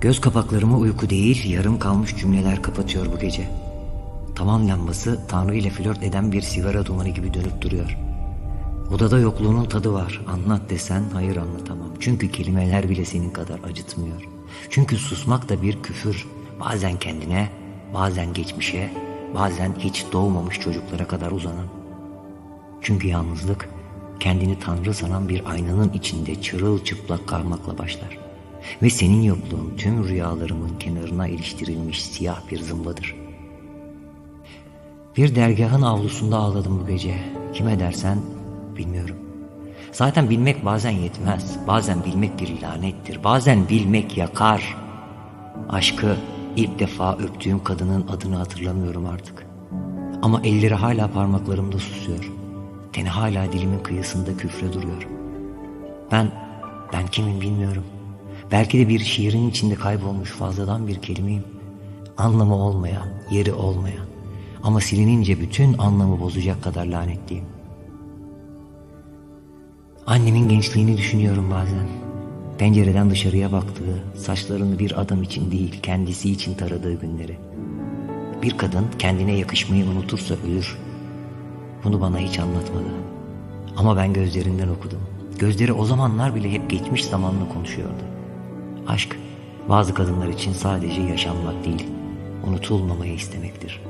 Göz kapaklarımı uyku değil, yarım kalmış cümleler kapatıyor bu gece. Tavan lambası Tanrı ile flört eden bir sigara dumanı gibi dönüp duruyor. Odada yokluğunun tadı var. Anlat desen hayır anlatamam. Çünkü kelimeler bile senin kadar acıtmıyor. Çünkü susmak da bir küfür. Bazen kendine, bazen geçmişe, bazen hiç doğmamış çocuklara kadar uzanan. Çünkü yalnızlık kendini tanrı sanan bir aynanın içinde çırılçıplak kalmakla başlar. Ve senin yokluğun tüm rüyalarımın kenarına iliştirilmiş siyah bir zımbadır. Bir dergahın avlusunda ağladım bu gece. Kime dersen bilmiyorum. Zaten bilmek bazen yetmez. Bazen bilmek bir lanettir. Bazen bilmek yakar. Aşkı ilk defa öptüğüm kadının adını hatırlamıyorum artık. Ama elleri hala parmaklarımda susuyor. Teni hala dilimin kıyısında küfre duruyor. Ben, ben kimim bilmiyorum. Belki de bir şiirin içinde kaybolmuş fazladan bir kelimeyim. Anlamı olmayan, yeri olmayan. Ama silinince bütün anlamı bozacak kadar lanetliyim. Annemin gençliğini düşünüyorum bazen. Pencereden dışarıya baktığı, saçlarını bir adam için değil, kendisi için taradığı günleri. Bir kadın kendine yakışmayı unutursa ölür. Bunu bana hiç anlatmadı. Ama ben gözlerinden okudum. Gözleri o zamanlar bile hep geçmiş zamanla konuşuyordu. Aşk bazı kadınlar için sadece yaşanmak değil, unutulmamayı istemektir.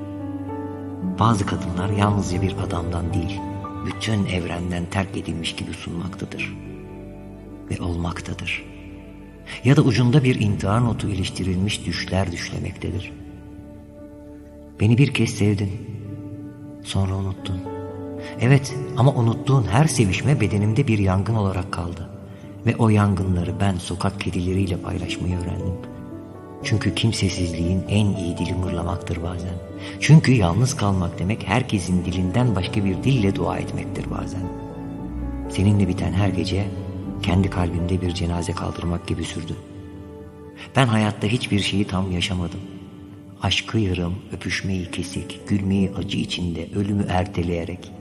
Bazı kadınlar yalnızca bir adamdan değil, bütün evrenden terk edilmiş gibi sunmaktadır. Ve olmaktadır. Ya da ucunda bir intihar notu iliştirilmiş düşler düşlemektedir. Beni bir kez sevdin, sonra unuttun. Evet ama unuttuğun her sevişme bedenimde bir yangın olarak kaldı. Ve o yangınları ben sokak kedileriyle paylaşmayı öğrendim. Çünkü kimsesizliğin en iyi dili mırlamaktır bazen. Çünkü yalnız kalmak demek herkesin dilinden başka bir dille dua etmektir bazen. Seninle biten her gece kendi kalbimde bir cenaze kaldırmak gibi sürdü. Ben hayatta hiçbir şeyi tam yaşamadım. Aşkı yarım, öpüşmeyi kesik, gülmeyi acı içinde, ölümü erteleyerek.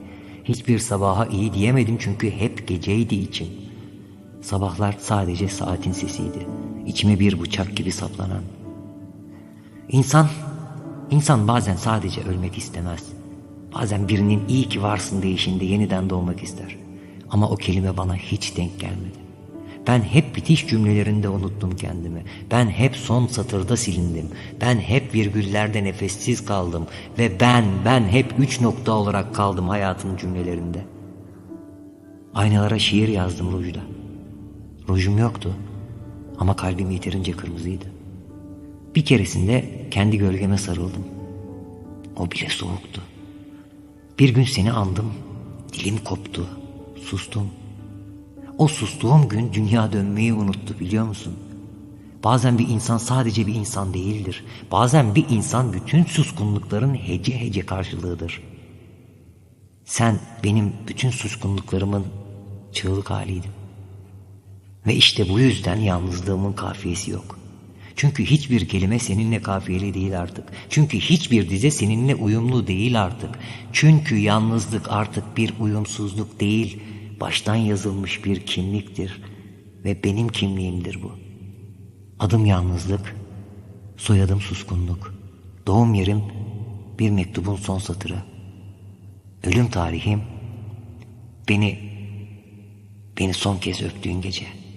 Hiçbir sabaha iyi diyemedim çünkü hep geceydi içim. Sabahlar sadece saatin sesiydi. İçime bir bıçak gibi saplanan. İnsan, insan bazen sadece ölmek istemez. Bazen birinin iyi ki varsın deyişinde yeniden doğmak ister. Ama o kelime bana hiç denk gelmedi. Ben hep bitiş cümlelerinde unuttum kendimi. Ben hep son satırda silindim. Ben hep virgüllerde nefessiz kaldım. Ve ben, ben hep üç nokta olarak kaldım hayatın cümlelerinde. Aynalara şiir yazdım rujda. Rujum yoktu ama kalbim yeterince kırmızıydı. Bir keresinde kendi gölgeme sarıldım. O bile soğuktu. Bir gün seni andım, dilim koptu, sustum. O sustuğum gün dünya dönmeyi unuttu biliyor musun? Bazen bir insan sadece bir insan değildir. Bazen bir insan bütün suskunlukların hece hece karşılığıdır. Sen benim bütün suskunluklarımın çığlık haliydin. Ve işte bu yüzden yalnızlığımın kafiyesi yok. Çünkü hiçbir kelime seninle kafiyeli değil artık. Çünkü hiçbir dize seninle uyumlu değil artık. Çünkü yalnızlık artık bir uyumsuzluk değil, baştan yazılmış bir kimliktir. Ve benim kimliğimdir bu. Adım yalnızlık, soyadım suskunluk. Doğum yerim bir mektubun son satırı. Ölüm tarihim beni beni son kez öptüğün gece.''